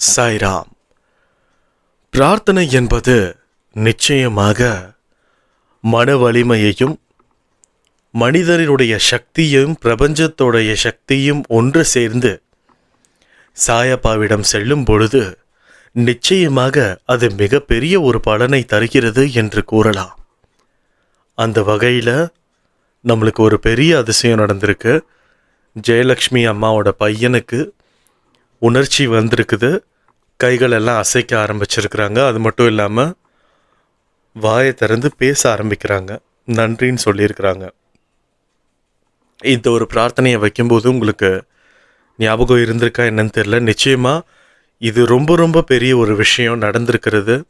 சாய்ராம். பிரார்த்தனை என்பது நிச்சயமாக மன வலிமையையும் மனிதனுடைய சக்தியும் பிரபஞ்சத்தோடைய சக்தியும் ஒன்று சேர்ந்து சாயப்பாவிடம் செல்லும் பொழுது நிச்சயமாக அது மிகப்பெரிய ஒரு பலனை தருகிறது என்று கூறலாம். அந்த வகையில் நம்மளுக்கு ஒரு பெரிய அதிசயம் நடந்திருக்கு. ஜெயலக்ஷ்மி அம்மாவோட பையனுக்கு உணர்ச்சி வந்திருக்குது. கைகள் எல்லாம் அசைக்க ஆரம்பிச்சிருக்கிறாங்க. அது மட்டும் இல்லாமல் வாயை திறந்து பேச ஆரம்பிக்கிறாங்க. நன்றின்னு சொல்லியிருக்கிறாங்க. இந்த ஒரு பிரார்த்தனையை வைக்கும்போது உங்களுக்கு ஞாபகம் இருந்திருக்கா என்னன்னு தெரியல. நிச்சயமாக இது ரொம்ப ரொம்ப பெரிய ஒரு விஷயம் நடந்திருக்கிறது.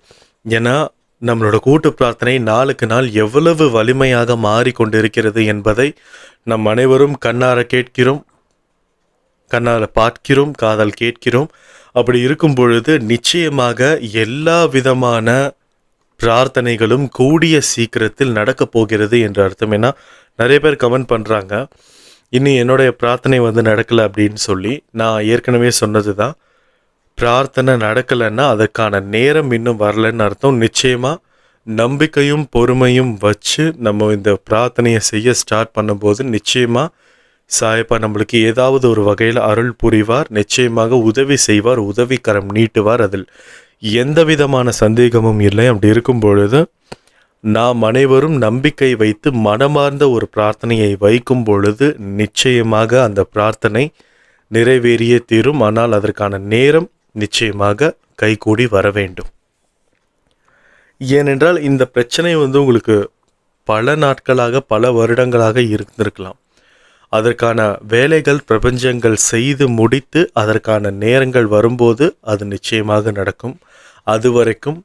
ஏன்னா நம்மளோட கூட்டு பிரார்த்தனை நாளுக்கு நாள் எவ்வளவு வலிமையாக மாறிக்கொண்டிருக்கிறது என்பதை நம் அனைவரும் கண்ணார கேட்கிறோம். கண்ணால் பார்க்கிறோம் காதால் கேட்கிறோம். அப்படி இருக்கும் பொழுது நிச்சயமாக எல்லா விதமான பிரார்த்தனைகளும் கூடிய சீக்கிரத்தில் நடக்கப் போகிறது என்ற அர்த்தம். ஏன்னா நிறைய பேர் கமெண்ட் பண்ணுறாங்க இன்னும் என்னுடைய பிரார்த்தனை வந்து நடக்கலை அப்படின்னு சொல்லி. நான் ஏற்கனவே சொன்னது தான் பிரார்த்தனை நடக்கலைன்னா அதற்கான நேரம் இன்னும் வரலன்னு அர்த்தம். நிச்சயமாக நம்பிக்கையும் பொறுமையும் வச்சு நம்ம இந்த பிரார்த்தனையை செய்ய ஸ்டார்ட் பண்ணும்போது நிச்சயமாக சாயப்பா நம்மளுக்கு ஏதாவது ஒரு வகையில் அருள் புரிவார் நிச்சயமாக உதவி செய்வார் உதவிக்கரம் நீட்டுவார் அதில். எந்த விதமான சந்தேகமும் இல்லை. அப்படி இருக்கும் பொழுது நாம் அனைவரும் நம்பிக்கை வைத்து மனமார்ந்த ஒரு பிரார்த்தனையை வைக்கும் பொழுது நிச்சயமாக அந்த பிரார்த்தனை நிறைவேறியே தீரும். ஆனால் அதற்கான நேரம் நிச்சயமாக கைகூடி வர வேண்டும். ஏனென்றால் இந்த பிரச்சனை வந்து உங்களுக்கு பல நாட்களாக பல வருடங்களாக இருந்திருக்கலாம். அதற்கான வேலைகள் பிரபஞ்சங்கள் செய்து முடித்து அதற்கான நேரங்கள் வரும்போது அது நிச்சயமாக நடக்கும். அது வரைக்கும்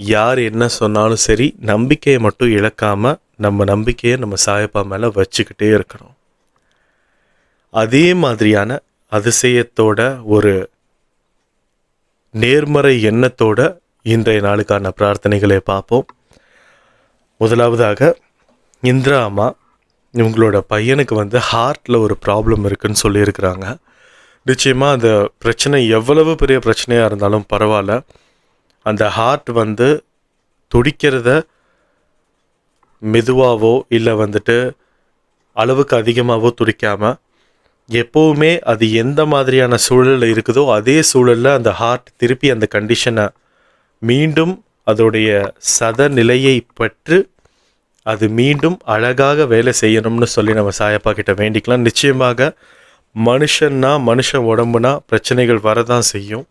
யார் என்ன சொன்னாலும் சரி நம்பிக்கையை மட்டும் இழக்காமல் நம்ம நம்பிக்கையை நம்ம சாயப்பா மேலே வச்சுக்கிட்டே இருக்கணும். அதே மாதிரியான அதிசயத்தோட ஒரு நேர்மறை எண்ணத்தோட இன்றைய நாளுக்கான பிரார்த்தனைகளை பார்ப்போம். முதலாவதாக இந்திரா அம்மா இவங்களோட பையனுக்கு வந்து ஹார்ட்டில் ஒரு ப்ராப்ளம் இருக்குன்னு சொல்லியிருக்கிறாங்க. நிச்சயமாக அந்த பிரச்சனை எவ்வளவு பெரிய பிரச்சனையாக இருந்தாலும் பரவாயில்ல. அந்த ஹார்ட் வந்து துடிக்கிறத மெதுவாகவோ இல்லை வந்துட்டு அளவுக்கு அதிகமாகவோ துடிக்காமல் எப்போவுமே அது எந்த மாதிரியான சூழலில் இருக்குதோ அதே சூழலில் அந்த ஹார்ட் திருப்பி அந்த கண்டிஷனை மீண்டும் அதோடைய சத நிலையை பெற்று அது மீண்டும் அழகாக வேலை செய்யணும்னு சொல்லி நம்ம சாயப்பா கிட்ட வேண்டிக்கலாம். நிச்சயமாக மனுஷன்னா மனுஷன் உடம்புனா பிரச்சனைகள் வரதான் செய்யும்.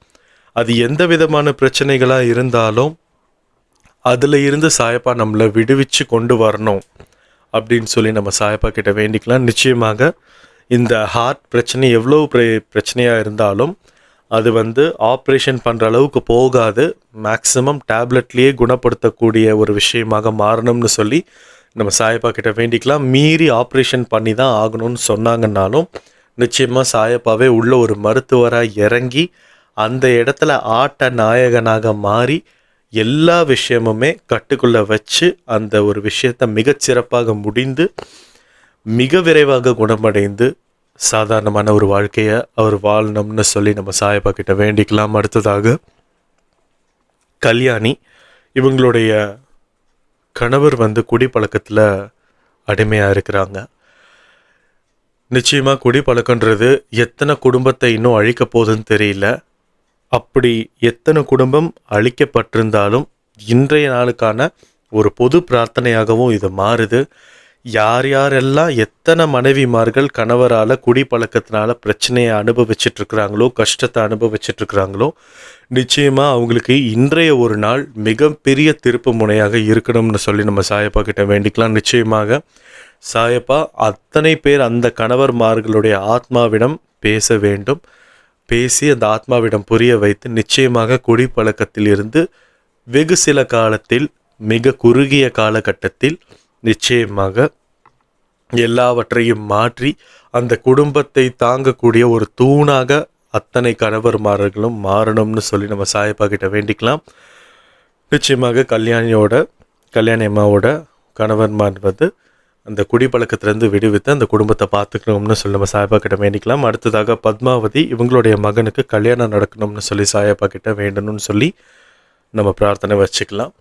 அது எந்த விதமான பிரச்சனைகளாக இருந்தாலும் அதில் இருந்து சாயப்பா நம்மளை விடுவிச்சு கொண்டு வரணும் அப்படின்னு சொல்லி நம்ம சாயப்பா கிட்ட வேண்டிக்கலாம். நிச்சயமாக இந்த ஹார்ட் பிரச்சனை எவ்வளோ பிரச்சனையாக இருந்தாலும் அது வந்து ஆப்ரேஷன் பண்ணுற அளவுக்கு போகாது. மேக்ஸிமம் டேப்லெட்லேயே குணப்படுத்தக்கூடிய ஒரு விஷயமாக மாறணும்னு சொல்லி நம்ம சாயப்பா கிட்ட வேண்டிக்கலாம். மீறி ஆப்ரேஷன் பண்ணி தான் ஆகணும்னு சொன்னாங்கன்னாலும் நிச்சயமாக சாயப்பாவே உள்ள ஒரு மருத்துவராக இறங்கி அந்த இடத்துல ஆட்ட நாயகனாக மாறி எல்லா விஷயமுமே கட்டுக்குள்ளே வச்சு அந்த ஒரு விஷயத்தை மிகச்சிறப்பாக முடிந்து மிக விரைவாக குணமடைந்து சாதாரணமான ஒரு வாழ்க்கையை அவர் வாழணும்னு சொல்லி நம்ம சாயப்பா கிட்ட வேண்டிக்கலாம். அடுத்ததாக கல்யாணி. இவங்களுடைய கணவர் வந்து குடிப்பழக்கத்தில் அடிமையாக இருக்கிறாங்க. நிச்சயமாக குடிப்பழக்கன்றது எத்தனை குடும்பத்தை இன்னும் அழிக்க போகுதுன்னு தெரியல. அப்படி எத்தனை குடும்பம் அழிக்கப்பட்டிருந்தாலும் இன்றைய நாளுக்கான ஒரு பொது பிரார்த்தனையாகவும் இது மாறுது. யார் யாரெல்லாம் எத்தனை மனைவிமார்கள் கணவரால் குடி பழக்கத்தினால பிரச்சனையை அனுபவிச்சிட்டுருக்குறாங்களோ கஷ்டத்தை அனுபவிச்சிட்டுருக்குறாங்களோ நிச்சயமாக அவங்களுக்கு இன்றைய ஒரு நாள் மிகப்பெரிய திருப்பு முனையாக இருக்கணும்னு சொல்லி நம்ம சாயப்பா கிட்ட வேண்டிக்கலாம். நிச்சயமாக சாயப்பா அத்தனை பேர் அந்த கணவர்மார்களுடைய ஆத்மாவிடம் பேச வேண்டும். பேசி அந்த ஆத்மாவிடம் புரிய வைத்து நிச்சயமாக குடிப்பழக்கத்திலிருந்து வெகு சில காலத்தில் மிக குறுகிய காலகட்டத்தில் நிச்சயமாக எல்லாவற்றையும் மாற்றி அந்த குடும்பத்தை தாங்கக்கூடிய ஒரு தூணாக அத்தனை கணவர்மார்களும் மாறணும்னு சொல்லி நம்ம சாயப்பா கிட்ட வேண்டிக்கலாம். நிச்சயமாக கல்யாணியோட கல்யாணி அம்மாவோட கணவன்மார் வந்து அந்த குடிப்பழக்கத்திலேருந்து விடுவித்து அந்த குடும்பத்தை பார்த்துக்கணும்னு சொல்லி நம்ம சாயப்பா கிட்ட வேண்டிக்கலாம். அடுத்ததாக பத்மாவதி இவங்களுடைய மகனுக்கு கல்யாணம் நடக்கணும்னு சொல்லி சாயப்பா கிட்ட வேண்டணும்னு சொல்லி நம்ம பிரார்த்தனை வச்சுக்கலாம்.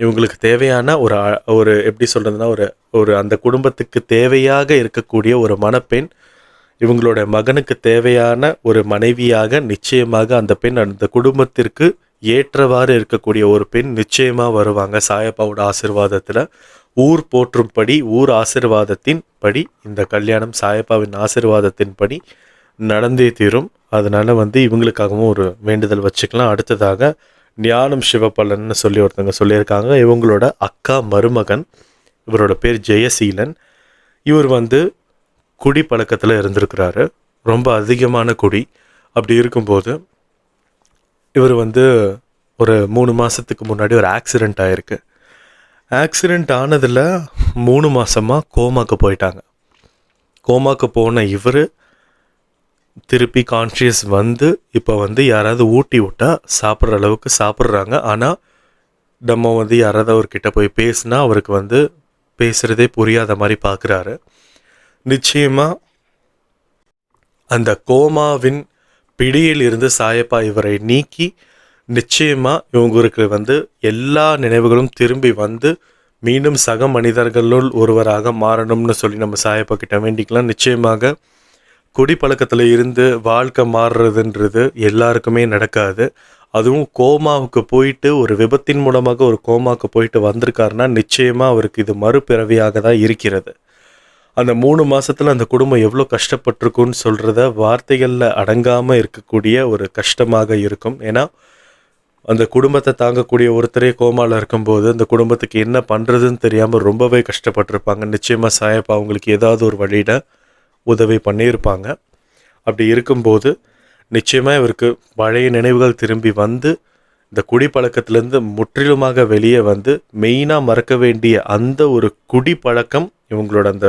இவங்களுக்கு தேவையான ஒரு ஒரு எப்படி சொல்கிறதுனா ஒரு ஒரு அந்த குடும்பத்துக்கு தேவையாக இருக்கக்கூடிய ஒரு மணப்பெண் இவங்களோட மகனுக்கு தேவையான ஒரு மனைவியாக நிச்சயமாக அந்த பெண் அந்த குடும்பத்திற்கு ஏற்றவாறு இருக்கக்கூடிய ஒரு பெண் நிச்சயமாக வருவாங்க. சாயப்பாவோட ஆசிர்வாதத்தில் ஊர் போற்றும்படி ஊர் ஆசிர்வாதத்தின் படி இந்த கல்யாணம் சாயப்பாவின் ஆசிர்வாதத்தின் படி நடந்தே தீரும். அதனால் வந்து இவங்களுக்காகவும் ஒரு வேண்டுதல் வச்சுக்கலாம். அடுத்ததாக ஞானம் சிவபலன்னு சொல்லி ஒருத்தங்க சொல்லியிருக்காங்க. இவங்களோட அக்கா மருமகன் இவரோட பேர் ஜெயசீலன். இவர் வந்து குடி பழக்கத்தில் இருந்திருக்கிறாரு. ரொம்ப அதிகமான குடி. அப்படி இருக்கும்போது இவர் வந்து ஒரு மூணு மாதத்துக்கு முன்னாடி ஒரு ஆக்சிடெண்ட் ஆகிருக்கு ஆக்சிடெண்ட் ஆனதில் மூணு மாதமாக கோமாக்கு போயிட்டாங்க. கோமாக்கு போன இவர் திருப்பி கான்ஷியஸ் வந்து இப்போ வந்து யாராவது ஊட்டி விட்டா சாப்பிட்ற அளவுக்கு சாப்பிட்றாங்க. ஆனால் நம்ம வந்து யாராவது அவர்கிட்ட போய் பேசினா அவருக்கு வந்து பேசுகிறதே புரியாத மாதிரி பார்க்குறாரு நிச்சயமாக அந்த கோமாவின் பிடியில் இருந்து சாயப்பா இவரை நீக்கி நிச்சயமாக இவங்களுக்கு வந்து எல்லா நினைவுகளும் திரும்பி வந்து மீண்டும் சக மனிதர்களுள் ஒருவராக மாறணும்னு சொல்லி நம்ம சாயப்பா கிட்ட வேண்டிக்கலாம். நிச்சயமாக குடிப்பழக்கத்தில் இருந்து வாழ்க்கை மாறுறதுன்றது எல்லாருக்குமே நடக்காது. அதுவும் கோமாவுக்கு போயிட்டு ஒரு விபத்தின் மூலமாக ஒரு கோமாவுக்கு போயிட்டு வந்திருக்காருன்னா நிச்சயமாக அவருக்கு இது மறுபிறவியாக தான் இருக்கிறது. அந்த மூணு மாதத்தில் அந்த குடும்பம் எவ்வளோ கஷ்டப்பட்டிருக்குன்னு சொல்கிறத வார்த்தைகளில் அடங்காமல் இருக்கக்கூடிய ஒரு கஷ்டமாக இருக்கும். ஏன்னா அந்த குடும்பத்தை தாங்கக்கூடிய ஒருத்தரே கோமாவில் இருக்கும்போது அந்த குடும்பத்துக்கு என்ன பண்ணுறதுன்னு தெரியாமல் ரொம்பவே கஷ்டப்பட்டிருப்பாங்க. நிச்சயமாக சாயப்பா அவங்களுக்கு ஏதாவது ஒரு வழியில் உதவி பண்ணியிருப்பாங்க. அப்படி இருக்கும்போது நிச்சயமாக இவருக்கு பழைய நினைவுகள் திரும்பி வந்து இந்த குடிப்பழக்கத்திலேருந்து முற்றிலுமாக வெளியே வந்து மெயினாக மறக்க வேண்டிய அந்த ஒரு குடிப்பழக்கம் இவங்களோட அந்த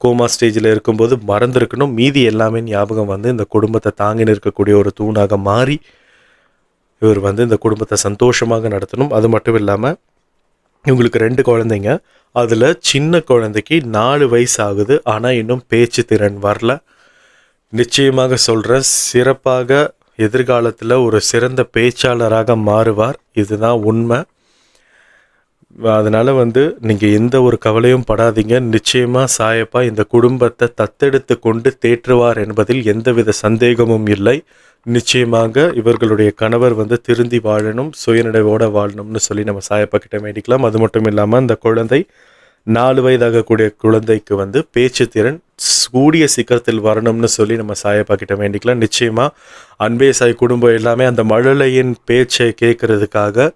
கோமா ஸ்டேஜில் இருக்கும்போது மறந்துருக்கணும். மீதி எல்லாமே ஞாபகம் வந்து இந்த குடும்பத்தை தாங்கி நிற்கக்கூடிய ஒரு தூணாக மாறி இவர் வந்து இந்த குடும்பத்தை சந்தோஷமாக நடத்தணும். அது மட்டும் இல்லாமல் இவங்களுக்கு ரெண்டு குழந்தைங்க. அதில் சின்ன குழந்தைக்கு நாலு வயசு ஆகுது. ஆனால் இன்னும் பேச்சு திறன் வரல. நிச்சயமாக சொல்கிறேன் சிறப்பாக எதிர்காலத்தில் ஒரு சிறந்த பேச்சாளராக மாறுவார். இதுதான் உண்மை. அதனால் வந்து நீங்கள் எந்த ஒரு கவலையும் படாதீங்க. நிச்சயமாக சாயப்பா இந்த குடும்பத்தை தத்தெடுத்து கொண்டு தேற்றுவார் என்பதில் எந்தவித சந்தேகமும் இல்லை. நிச்சயமாக இவர்களுடைய கணவர் வந்து திருந்தி வாழணும் சுயநினைவோட வாழணும்னு சொல்லி நம்ம சாயப்பா கிட்ட வேண்டிக்கலாம். அது மட்டும் இல்லாமல் அந்த குழந்தை நாலு வயதாகக்கூடிய குழந்தைக்கு வந்து பேச்சு திறன் கூடிய சீக்கிரத்தில் வரணும்னு சொல்லி நம்ம சாயப்பா கிட்ட வேண்டிக்கலாம். நிச்சயமா அன்பே சாய் குடும்பம் எல்லாமே அந்த மழலையின் பேச்சை கேட்கறதுக்காக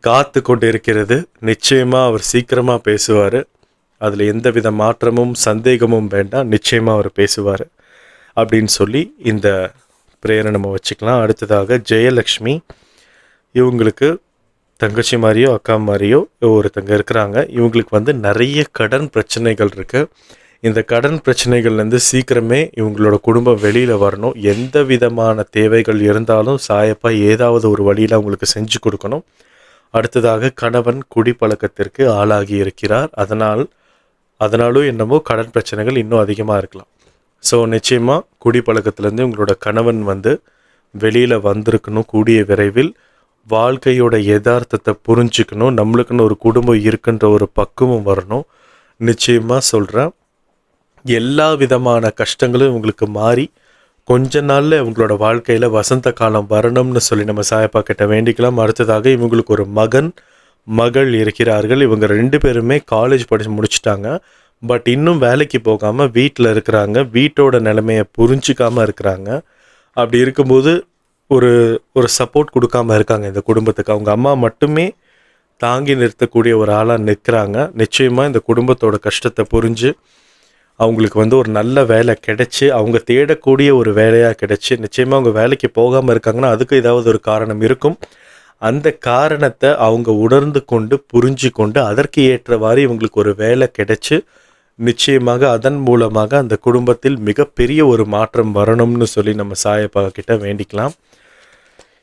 காத்து கொண்டு இருக்கிறது நிச்சயமா அவர் சீக்கிரமா பேசுவார். அதில் எந்தவித மாற்றமும் சந்தேகமும் வேண்டாம். நிச்சயமா அவர் பேசுவார். அப்படின்னு சொல்லி இந்த ப்ரேயரை நம்ம வச்சுக்கலாம். அடுத்ததாக ஜெயலக்ஷ்மி இவங்களுக்கு தங்கச்சி மாதிரியோ அக்கா மாதிரியோ ஒருத்தங்க இருக்கிறாங்க. இவங்களுக்கு வந்து நிறைய கடன் பிரச்சனைகள் இருக்குது இந்த கடன் பிரச்சனைகள்லேருந்து சீக்கிரமே இவங்களோட குடும்பம் வெளியில் வரணும். எந்த விதமான தேவைகள் இருந்தாலும் சாயப்பா ஏதாவது ஒரு வழியில் அவங்களுக்கு செஞ்சு கொடுக்கணும். அடுத்ததாக கணவன் குடிப்பழக்கத்திற்கு ஆளாகி இருக்கிறார். அதனால் அதனாலும் என்னமோ கடன் பிரச்சனைகள் இன்னும் அதிகமாக இருக்கலாம். ஸோ நிச்சயமாக குடிப்பழக்கத்துலேருந்து உங்களோட கணவன் வந்து வெளியில் வந்திருக்கணும் கூடிய விரைவில். வாழ்க்கையோட யதார்த்தத்தை புரிஞ்சுக்கணும். நம்மளுக்குன்னு ஒரு குடும்பம் இருக்குன்ற ஒரு பக்குவம் வரணும். நிச்சயமாக சொல்கிறேன் எல்லா விதமான கஷ்டங்களும் உங்களுக்கு மாறி கொஞ்ச நாளில் இவங்களோட வாழ்க்கையில் வசந்த காலம் வரணும்னு சொல்லி நம்ம சாயப்பா கிட்ட வேண்டிக்கலாம். அடுத்ததாக இவங்களுக்கு ஒரு மகன் மகள் இருக்கிறார்கள். இவங்க ரெண்டு பேருமே காலேஜ் படித்து முடிச்சிட்டாங்க. பட் இன்னும் வேலைக்கு போகாமல் வீட்டில் இருக்கிறாங்க. வீட்டோட நிலைமையை புரிஞ்சிக்காமல் இருக்கிறாங்க. அப்படி இருக்கும்போது ஒரு ஒரு சப்போர்ட் கொடுக்காம இருக்காங்க இந்த குடும்பத்துக்கு. அவங்க அம்மா மட்டுமே தாங்கி நிறுத்தக்கூடிய ஒரு ஆளாக நிற்கிறாங்க நிச்சயமாக இந்த குடும்பத்தோட கஷ்டத்தை புரிஞ்சு அவங்களுக்கு வந்து ஒரு நல்ல வேலை கிடைச்சி அவங்க தேடக்கூடிய ஒரு வேலையாக கிடைச்சி நிச்சயமாக அவங்க வேலைக்கு போகாமல் இருக்காங்கன்னா அதுக்கு ஏதாவது ஒரு காரணம் இருக்கும். அந்த காரணத்தை அவங்க உணர்ந்து கொண்டு புரிஞ்சு கொண்டு அதற்கு ஏற்றவாறு இவங்களுக்கு ஒரு வேலை கிடச்சி நிச்சயமாக அதன் மூலமாக அந்த குடும்பத்தில் மிகப்பெரிய ஒரு மாற்றம் வரணும்னு சொல்லி நம்ம சாயப்பா கிட்ட வேண்டிக்கலாம்.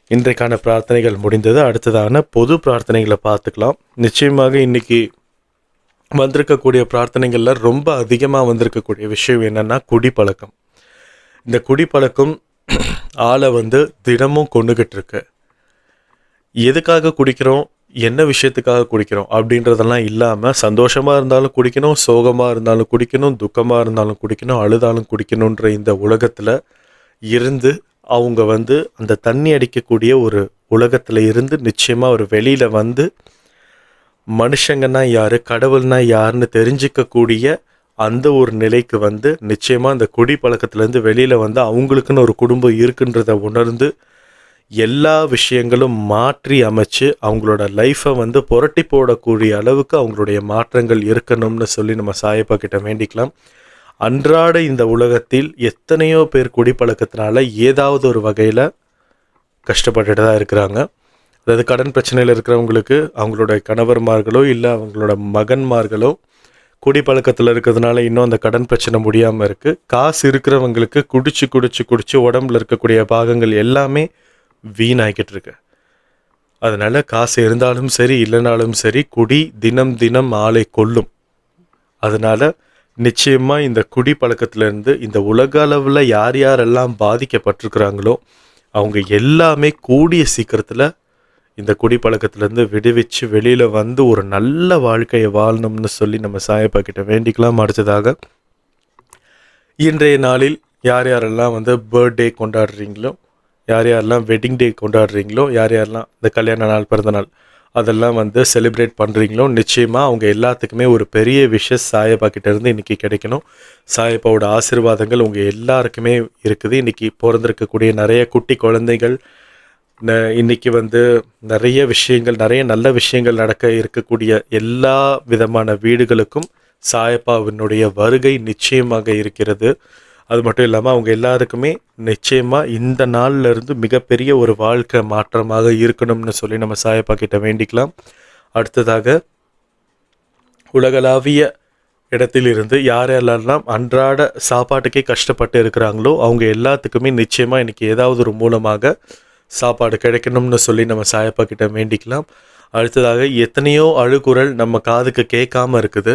இன்றைக்கான பிரார்த்தனைகள் முடிந்தது. அடுத்ததான பொது பிரார்த்தனைகளை பார்த்துக்கலாம். நிச்சயமாக இன்றைக்கி வந்திருக்கக்கூடிய பிரார்த்தனைகளில் ரொம்ப அதிகமாக வந்திருக்கக்கூடிய விஷயம் என்னென்னா குடிப்பழக்கம். இந்த குடிப்பழக்கம் ஆளை வந்து தினமும் கொண்டுகிட்டு இருக்கு. எதுக்காக குடிக்கிறோம்? என்ன விஷயத்துக்காக குடிக்கிறோம் அப்படின்றதெல்லாம் இல்லாமல் சந்தோஷமாக இருந்தாலும் குடிக்கணும் சோகமாக இருந்தாலும் குடிக்கணும் துக்கமாக இருந்தாலும் குடிக்கணும் அழுதாலும் குடிக்கணுன்ற இந்த உலகத்தில் இருந்து அவங்க வந்து அந்த தண்ணி அடிக்கக்கூடிய ஒரு உலகத்தில் இருந்து நிச்சயமாக ஒரு வெளியில் வந்து மனுஷங்கன்னா யார் கடவுள்னா யாருன்னு தெரிஞ்சிக்கக்கூடிய அந்த ஒரு நிலைக்கு வந்து நிச்சயமாக அந்த குடி பழக்கத்துலேருந்து வெளியில் வந்து அவங்களுக்குன்னு ஒரு குடும்பம் இருக்குன்றத உணர்ந்து எல்லா விஷயங்களும் மாற்றி அமைச்சு அவங்களோட லைஃப்பை வந்து புரட்டி போடக்கூடிய அளவுக்கு அவங்களுடைய மாற்றங்கள் இருக்கணும்னு சொல்லி நம்ம சாயப்பா கிட்ட வேண்டிக்கலாம். அன்றாட இந்த உலகத்தில் எத்தனையோ பேர் குடிப்பழக்கத்தினால ஏதாவது ஒரு வகையில் கஷ்டப்பட்டுட்டு தான் இருக்கிறாங்க. அதாவது கடன் பிரச்சனையில் இருக்கிறவங்களுக்கு அவங்களோட கணவர்மார்களோ இல்லை அவங்களோட மகன்மார்களோ குடிப்பழக்கத்தில் இருக்கிறதுனால இன்னும் அந்த கடன் பிரச்சனை முடியாமல் இருக்குது காசு இருக்கிறவங்களுக்கு குடிச்சு குடிச்சு குடிச்சு உடம்புல இருக்கக்கூடிய பாகங்கள் எல்லாமே வீணாகிக்கிட்டு இருக்கு அதனால் காசு இருந்தாலும் சரி இல்லைனாலும் சரி குடி தினம் தினம் ஆளை கொல்லும். அதனால் நிச்சயமாக இந்த குடி பழக்கத்திலிருந்து இந்த உலக அளவில் யார் யாரெல்லாம் பாதிக்கப்பட்டிருக்கிறாங்களோ அவங்க எல்லாமே கூடிய சீக்கிரத்தில் இந்த குடிப்பழக்கத்திலேருந்து விடுவிச்சு வெளியில் வந்து ஒரு நல்ல வாழ்க்கையை வாழணும்னு சொல்லி நம்ம சாயப்பா கிட்ட வேண்டிக்கலாம். அடுத்ததாக இன்றைய நாளில் யார் யாரெல்லாம் வந்து பர்த்டே கொண்டாடுறீங்களோ யார் யாரெல்லாம் வெட்டிங் டே கொண்டாடுறீங்களோ யார் யாரெல்லாம் இந்த கல்யாண நாள் பிறந்த நாள் அதெல்லாம் வந்து செலிப்ரேட் பண்ணுறீங்களோ நிச்சயமாக அவங்க எல்லாத்துக்குமே ஒரு பெரிய விஷஸ் சாயப்பா கிட்ட இன்றைக்கி கிடைக்கணும். சாயப்பாவோட ஆசீர்வாதங்கள் உங்கள் எல்லாருக்குமே இருக்குது. இன்றைக்கி பிறந்திருக்கக்கூடிய நிறைய குட்டி குழந்தைகள் ந- இன்னைக்கு வந்து நிறைய விஷயங்கள் நிறைய நல்ல விஷயங்கள் நடக்க இருக்கக்கூடிய எல்லா விதமான வீடுகளுக்கும் சாயப்பாவினுடைய வருகை நிச்சயமாக இருக்கிறது. அது மட்டும் இல்லாமல் அவங்க எல்லாருக்குமே நிச்சயமாக இந்த நாளில் இருந்து மிகப்பெரிய ஒரு வாழ்க்கை மாற்றமாக இருக்கணும்னு சொல்லி நம்ம சாயப்பா கிட்ட வேண்டிக்கலாம். அடுத்ததாக உலகளாவிய இடத்திலிருந்து யார் யாரெல்லாம் அன்றாட சாப்பாட்டுக்கே கஷ்டப்பட்டு இருக்கிறாங்களோ அவங்க எல்லாத்துக்குமே நிச்சயமாக இன்றைக்கி ஏதாவது ஒரு மூலமாக சாப்பாடு கிடைக்கணும்னு சொல்லி நம்ம சாயப்பா கிட்ட வேண்டிக்கலாம். அடுத்ததாக எத்தனையோ அழுகுரல் நம்ம காதுக்கு கேட்காம இருக்குது.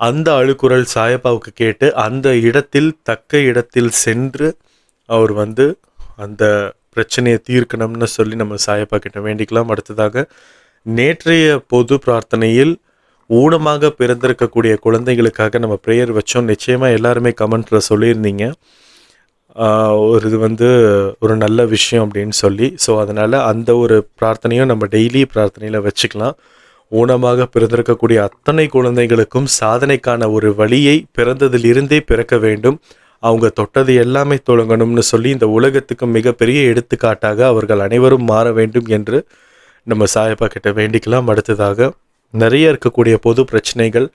அந்த அழுக்குரல் சாயப்பாவுக்கு கேட்டு அந்த இடத்தில் தக்க இடத்தில் சென்று அவர் வந்து அந்த பிரச்சனையை தீர்க்கணும்னு சொல்லி நம்ம சாயப்பா கிட்ட வேண்டிக்கலாம். அடுத்ததாக நேற்றைய பொது பிரார்த்தனையில் ஊனமாக பிறந்திருக்கக்கூடிய குழந்தைகளுக்காக நம்ம ப்ரேயர் வச்சோம். நிச்சயமாக எல்லாருமே கமெண்ட்டில் சொல்லியிருந்தீங்க. ஒரு இது வந்து ஒரு நல்ல விஷயம் அப்படின்னு சொல்லி. ஸோ அதனால் அந்த ஒரு பிரார்த்தனையும் நம்ம டெய்லி பிரார்த்தனையில் வச்சுக்கலாம். ஊனமாக பிறந்திருக்கக்கூடிய அத்தனை குழந்தைகளுக்கும் சாதனைக்கான ஒரு வழியை பிறந்ததிலிருந்தே பிறக்க வேண்டும். அவங்க தொட்டது எல்லாமே தொடங்கணும்னு சொல்லி இந்த உலகத்துக்கு மிகப்பெரிய எடுத்துக்காட்டாக அவர்கள் அனைவரும் மாற வேண்டும் என்று நம்ம சாயப்பா கிட்ட வேண்டிக்கலாம். அடுத்ததாக நிறைய இருக்கக்கூடிய பொது பிரச்சனைகள்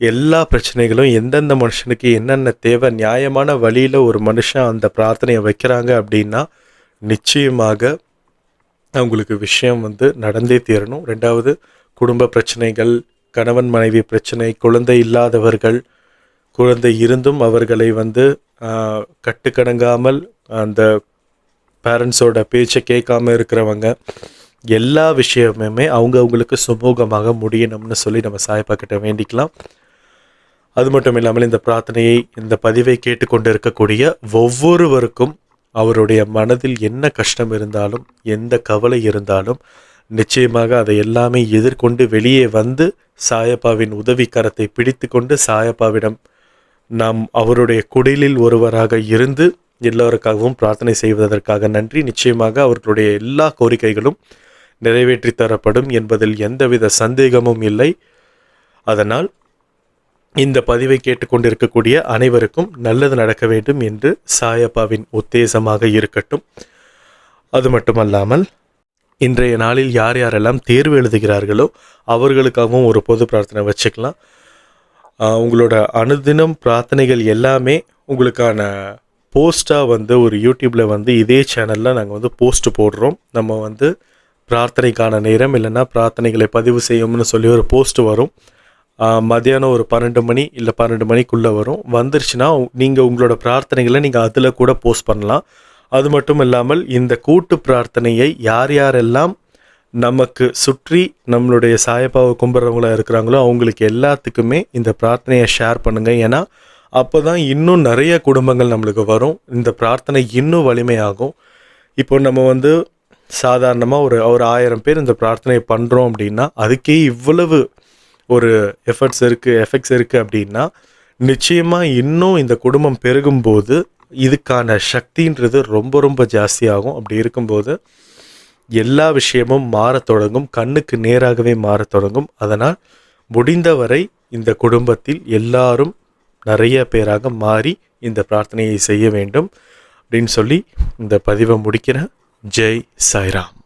எல்லா பிரச்சனைகளும் எந்தெந்த மனுஷனுக்கு என்னென்ன தேவை நியாயமான வழியில் ஒரு மனுஷன் அந்த பிரார்த்தனையை வைக்கிறாங்க அப்படின்னா நிச்சயமாக அவங்களுக்கு விஷயம் வந்து நடந்தே தீரணும். ரெண்டாவது குடும்ப பிரச்சனைகள் கணவன் மனைவி பிரச்சனை குழந்தை இல்லாதவர்கள் குழந்தை இருந்தும் அவர்களை வந்து கட்டுக்கடங்காமல் அந்த பேரண்ட்ஸோட பேச்சை கேட்காம இருக்கிறவங்க எல்லா விஷயமுமே அவங்க அவங்களுக்கு சுமூகமாக முடியணும்னு சொல்லி நம்ம சாயப்பா கிட்ட வேண்டிக்கலாம். அது மட்டும் இல்லாமல் இந்த பிரார்த்தனையை இந்த பதிவை கேட்டுக்கொண்டு இருக்கக்கூடிய ஒவ்வொருவருக்கும் அவருடைய மனதில் என்ன கஷ்டம் இருந்தாலும் எந்த கவலை இருந்தாலும் நிச்சயமாக அதை எல்லாமே எதிர்கொண்டு வெளியே வந்து சாயப்பாவின் உதவி கரத்தை பிடித்து கொண்டு சாயப்பாவிடம் நாம் அவருடைய குடிலில் ஒருவராக இருந்து எல்லோருக்காகவும் பிரார்த்தனை செய்வதற்காக நன்றி. நிச்சயமாக அவர்களுடைய எல்லா கோரிக்கைகளும் நிறைவேற்றி தரப்படும் என்பதில் எந்தவித சந்தேகமும் இல்லை. அதனால் இந்த பதிவை கேட்டுக்கொண்டிருக்கக்கூடிய அனைவருக்கும் நல்லது நடக்க வேண்டும் என்று சாயப்பாவின் உத்தேசமாக இருக்கட்டும். அது மட்டுமல்லாமல் இன்றைய நாளில் யார் யாரெல்லாம் தேர்வு எழுதுகிறார்களோ அவர்களுக்காகவும் ஒரு பொது பிரார்த்தனை வச்சுக்கலாம். உங்களோட அனுதினம் பிரார்த்தனைகள் எல்லாமே உங்களுக்கான போஸ்ட்டாக வந்து ஒரு யூடியூப்பில் வந்து இதே சேனலில் நாங்கள் வந்து போஸ்ட் போடுறோம். நம்ம வந்து பிரார்த்தனைக்கான நேரம் இல்லைன்னா பிரார்த்தனைகளை பதிவு செய்யும்னு சொல்லி ஒரு போஸ்ட் வரும். மதியானம் ஒரு பன்னெண்டு மணி இல்லை பன்னெண்டு மணிக்குள்ளே வரும். வந்துருச்சுன்னா நீங்கள் உங்களோட பிரார்த்தனைகளை நீங்கள் அதில் கூட போஸ்ட் பண்ணலாம். அது மட்டும் இல்லாமல் இந்த கூட்டு பிரார்த்தனையை யார் யாரெல்லாம் நமக்கு சுற்றி நம்மளுடைய சாயப்பாவை கும்பிட்றவங்களா இருக்கிறாங்களோ அவங்களுக்கு எல்லாத்துக்குமே இந்த பிரார்த்தனையை ஷேர் பண்ணுங்கள் ஏன்னா அப்போ தான் இன்னும் நிறைய குடும்பங்கள் நம்மளுக்கு வரும். இந்த பிரார்த்தனை இன்னும் வலிமையாகும். இப்போ நம்ம வந்து சாதாரணமாக ஒரு ஒரு ஆயிரம் பேர் இந்த பிரார்த்தனையை பண்ணுறோம் அப்படின்னா அதுக்கே இவ்வளவு ஒரு எஃபர்ட்ஸ் இருக்குது எஃபெக்ட்ஸ் இருக்குது அப்படின்னா நிச்சயமாக இன்னும் இந்த குடும்பம் பெருகும்போது இதுக்கான சக்தின்றது ரொம்ப ரொம்ப ஜாஸ்தியாகும். அப்படி இருக்கும்போது எல்லா விஷயமும் மாறத் தொடங்கும். கண்ணுக்கு நேராகவே மாறத் தொடங்கும். அதனால் முடிந்தவரை இந்த குடும்பத்தில் எல்லாரும் நிறைய பேராக மாறி இந்த பிரார்த்தனையை செய்ய வேண்டும் அப்படின்னு சொல்லி இந்த பதிவை முடிக்கிறேன். ஜெய் சாய்ராம்.